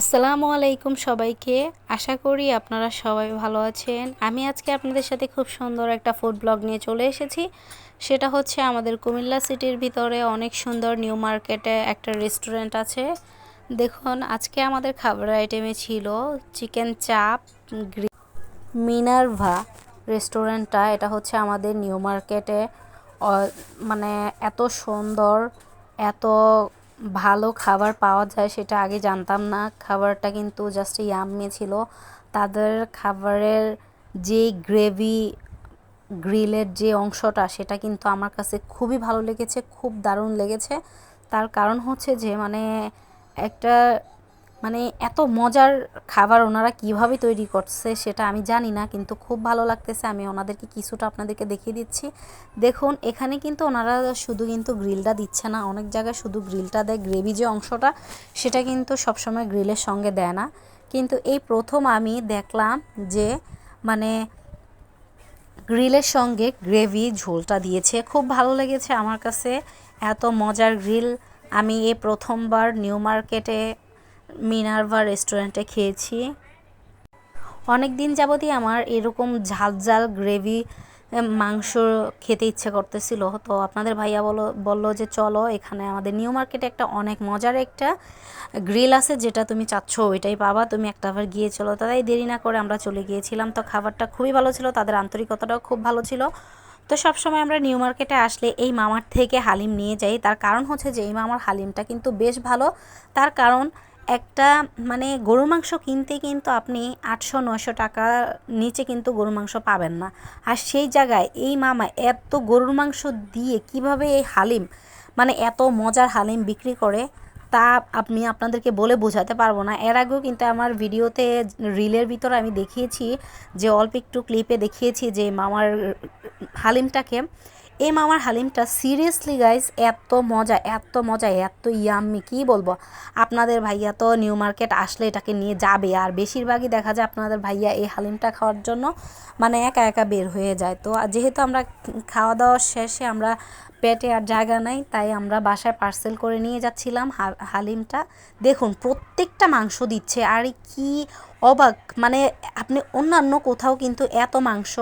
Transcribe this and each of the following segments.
আসসালামু আলাইকুম সবাইকে। আশা করি আপনারা সবাই ভালো আছেন। আমি আজকে আপনাদের সাথে খুব সুন্দর একটা ফুড ব্লগ নিয়ে চলে এসেছি। সেটা হচ্ছে আমাদের কুমিল্লা সিটির ভিতরে অনেক সুন্দর নিউ মার্কেটে একটা রেস্টুরেন্ট আছে। দেখুন, আজকে আমাদের খাবার আইটেমে ছিল চিকেন চাপ মিনারভা রেস্টুরেন্টটা। এটা হচ্ছে আমাদের নিউ মার্কেটে। মানে এত সুন্দর, এত ভালো খাবার পাওয়া যায় সেটা আগে জানতাম না। খাবারটা কিন্তু জাস্ট ইয়াম্মি ছিল। তাদের খাবারের যে গ্রেভি গ্রিলের যে অংশটা সেটা কিন্তু আমার কাছে খুবই ভালো লেগেছে, খুব দারুণ লেগেছে। তার কারণ হচ্ছে যে মানে একটা মানে এত মজার খাবার ওনারা কীভাবে তৈরি করছে সেটা আমি জানি না, কিন্তু খুব ভালো লাগতেছে। আমি ওনাদেরকে কিছুটা আপনাদেরকে দেখিয়ে দিচ্ছি। দেখুন, এখানে কিন্তু ওনারা শুধু কিন্তু গ্রিলটা দিচ্ছে না, অনেক জায়গায় শুধু গ্রিলটা দেয়। গ্রেভি যে অংশটা, সেটা কিন্তু সবসময় গ্রিলের সঙ্গে দেয় না। কিন্তু এই প্রথম আমি দেখলাম যে মানে গ্রিলের সঙ্গে গ্রেভি ঝোলটা দিয়েছে। খুব ভালো লেগেছে আমার কাছে। এত মজার গ্রিল। আমি এই প্রথমবার নিউ মার্কেটে মিনার্ভা রেস্টুরেন্টে খেয়েছি। অনেক দিন যাবতই আমার এরকম ঝাল ঝাল গ্রেভি মাংস খেতে ইচ্ছে করতেছিল। তো আপনাদের ভাইয়া বলো, বলল যে চলো, এখানে আমাদের নিউ মার্কেটে একটা অনেক মজার একটা গ্রিল আছে, যেটা তুমি চাচ্ছ ওইটাই পাবা। তুমি একটা বার গিয়ে চলো। তাই দেরি না করে আমরা চলে গিয়েছিলাম। তো খাবারটা খুবই ভালো ছিল, তাদের আন্তরিকতাটাও খুব ভালো ছিল। তো সবসময় আমরা নিউ মার্কেটে আসলে এই মামার থেকে হালিম নিয়ে যাই। তার কারণ হচ্ছে যে, এই মামার হালিমটা কিন্তু বেশ ভালো। তার কারণ একটা মানে গরুর মাংস কিনতে কিন্তু আপনি আটশো নশো টাকা নিচে কিন্তু গরুর মাংস পাবেন না। আর সেই জায়গায় এই মামা এত গরুর মাংস দিয়ে কীভাবে এই হালিম মানে এত মজার হালিম বিক্রি করে, তা আমি আপনাদেরকে বলে বোঝাতে পারব না। এর আগেও কিন্তু আমার ভিডিওতে রিলের ভিতরে আমি দেখিয়েছি, যে অল্প একটু ক্লিপে দেখিয়েছি যে মামার হালিমটাকে এই মামার হালিমটা সিরিয়াসলি গাইস এত মজা এত মজা, এত ইয়াম্মি কি বলব? আপনাদের ভাইয়া তো নিউ মার্কেট আসলে এটাকে নিয়ে যাবে। আর বেশিরভাগই দেখা যায় আপনাদের ভাইয়া এই হালিমটা খাওয়ার জন্য মানে একা একা বের হয়ে যায়। তো যেহেতু আমরা খাওয়া দাওয়া শেষে আমরা পেটে আর জায়গা নাই, তাই আমরা বাসায় পার্সেল করে নিয়ে যাচ্ছিলাম হালিমটা। দেখুন, প্রত্যেকটা মাংস দিচ্ছে। আর কি অবাক! মানে আপনি অন্যান্য কোথাও কিন্তু এত মাংস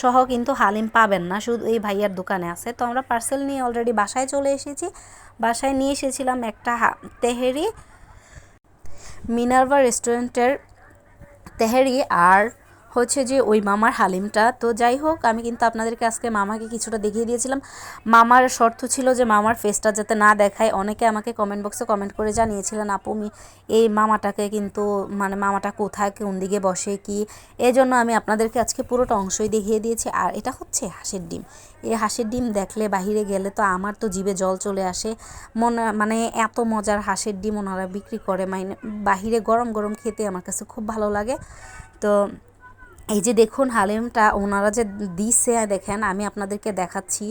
সহ কিন্তু হালিম পাবেন না, শুধু এই ভাইয়ার দোকানে আছে। তো আমরা পার্সেল নিয়ে অলরেডি বাসায় চলে এসেছি। বাসায় নিয়ে এসেছিলাম একটা তেহেরি, মিনার্ভা রেস্টুরেন্টের তেহেরি আর হচ্ছে যে ওই মামার হালিমটা। তো যাই হোক, আমি কিন্তু আপনাদেরকে আজকে মামাকে কিছুটা দেখিয়ে দিয়েছিলাম। মামার শর্ত ছিল যে মামার ফেসটা যাতে না দেখায়। অনেকে আমাকে কমেন্ট বক্সে কমেন্ট করে জানিয়েছিলেন, আপু এই মামাটাকে কিন্তু মানে মামাটা কোথায়, কোন দিকে বসে, কি? এই জন্য আমি আপনাদেরকে আজকে পুরোটা অংশই দেখিয়ে দিয়েছি। আর এটা হচ্ছে হাঁসের ডিম। এই হাঁসের ডিম দেখলে বাহিরে গেলে তো আমার তো জিভে জল চলে আসে। মনে মানে এত মজার হাঁসের ডিম ওনারা বিক্রি করে। মানে বাহিরে গরম গরম খেতে আমার কাছে খুব ভালো লাগে। তো এই যে দেখুন হালিমটা, ওনারা যে দিছে, দেখেন, আমি আপনাদেরকে দেখাচ্ছি।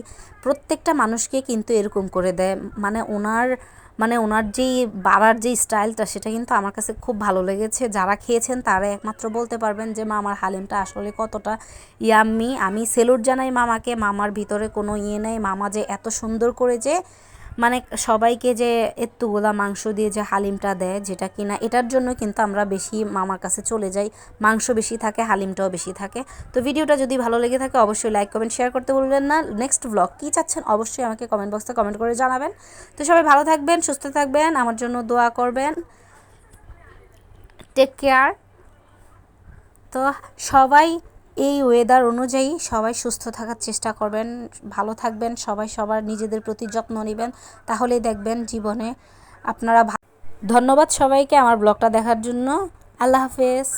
প্রত্যেকটা মানুষকে কিন্তু এরকম করে দেয়। মানে ওনার মানে ওনার যেই বাড়ার যে স্টাইলটা, সেটা কিন্তু আমার কাছে খুব ভালো লেগেছে। যারা খেয়েছেন তারা একমাত্র বলতে পারবেন যে মামার হালিমটা আসলে কতটা ইয়াম্মি। আমি সেলুট জানাই মামাকে। মামার ভিতরে কোনো ইয়ে নেই। মামা যে এত সুন্দর করে যে মানে সবাইকে যে এত্তুগুলা মাংস দিয়ে যে হালিমটা দেয়, যেটা কিনা এটার জন্য কিন্তু আমরা বেশি মামার কাছে চলে যাই। মাংস বেশি থাকে, হালিমটাও বেশি থাকে। তো ভিডিওটা যদি ভালো লেগে থাকে, অবশ্যই লাইক কমেন্ট শেয়ার করতে বলবেন না। নেক্সট ব্লগ কী চাচ্ছেন অবশ্যই আমাকে কমেন্ট বক্সে কমেন্ট করে জানাবেন। তো সবাই ভালো থাকবেন, সুস্থ থাকবেন, আমার জন্য দোয়া করবেন। টেক কেয়ার তো সবাই এই ওয়েদার অনুযায়ী সবাই সুস্থ থাকার চেষ্টা করবেন, ভালো থাকবেন, সবাই সবার নিজেদের প্রতি যত্ন নেবেন, তাহলেই দেখবেন জীবনে আপনারা ধন্যবাদ সবাইকে আমার ব্লগটা দেখার জন্য। আল্লাহ হাফেজ।